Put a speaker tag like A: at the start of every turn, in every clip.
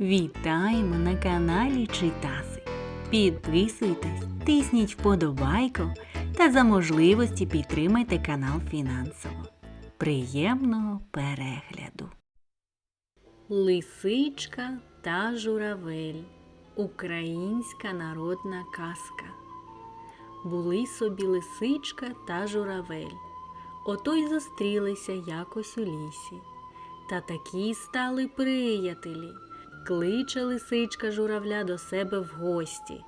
A: Вітаємо на каналі Читаси. Підписуйтесь, тисніть вподобайку та за можливості підтримайте канал фінансово. Приємного перегляду. Лисичка та журавель. Українська народна казка. Були собі лисичка та журавель. Ото й зустрілися якось у лісі. Та такі стали приятелі. Кличе лисичка журавля до себе в гості.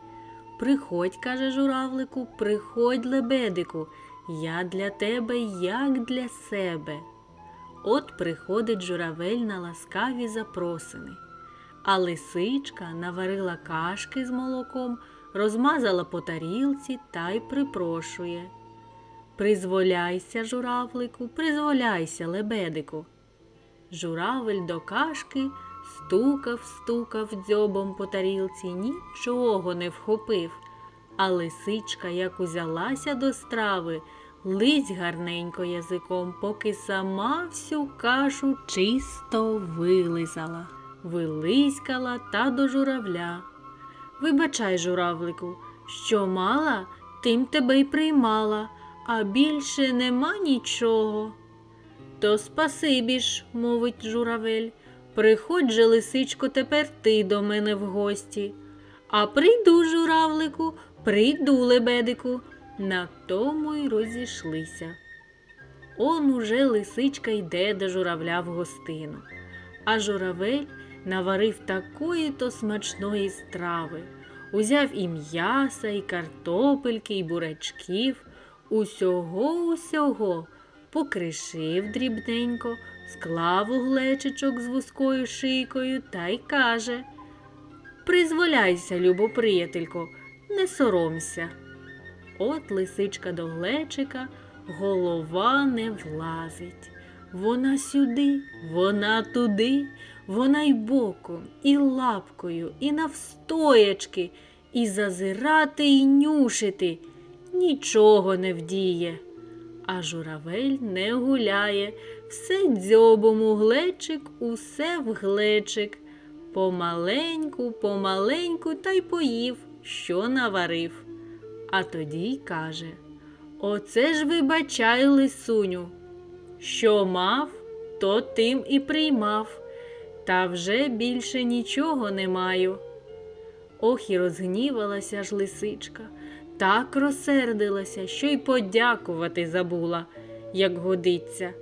A: Приходь, каже журавлику, приходь, лебедику, я для тебе, як для себе. От приходить журавель на ласкаві запросини. А лисичка наварила кашки з молоком, розмазала по тарілці та й припрошує. Призволяйся, журавлику, призволяйся, лебедику. Журавель до кашки стукав, стукав дзьобом по тарілці, нічого не вхопив. А лисичка, як узялася до страви, лись гарненько язиком, поки сама всю кашу чисто вилизала, вилискала та до журавля. Вибачай, журавлику, що мала, тим тебе й приймала, а більше нема нічого. То спасибі ж, мовить журавель, приходь же, лисичко, тепер ти до мене в гості. А прийду, журавлику, прийду, лебедику. На тому й розійшлися. Он уже лисичка йде до журавля в гостину, а журавель наварив такої то смачної страви. Узяв і м'яса, і картопельки, і бурячків, усього усього покришив дрібненько, склав у глечичок з вузькою шийкою та й каже Призволяйся, любо приятелько, не соромся. От лисичка до глечика, голова не влазить. Вона сюди, вона туди, вона й боком, і лапкою, і навстоячки, і зазирати, і нюшити. Нічого не вдіє. А журавель не гуляє, все дзьобом у глечик, усе в глечик. Помаленьку, помаленьку та й поїв, що наварив. А тоді й каже Оце ж вибачай, лисуню. Що мав, то тим і приймав, та вже більше нічого не маю. Ох і розгнівалася ж лисичка, так розсердилася, що й подякувати забула, як годиться.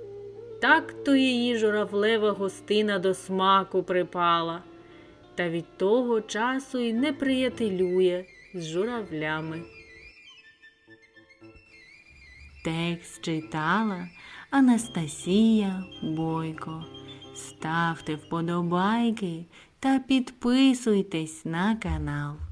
A: Так то її журавлева гостина до смаку припала, та від того часу й не приятелює з журавлями. Текст читала Анастасія Бойко. Ставте вподобайки та підписуйтесь на канал.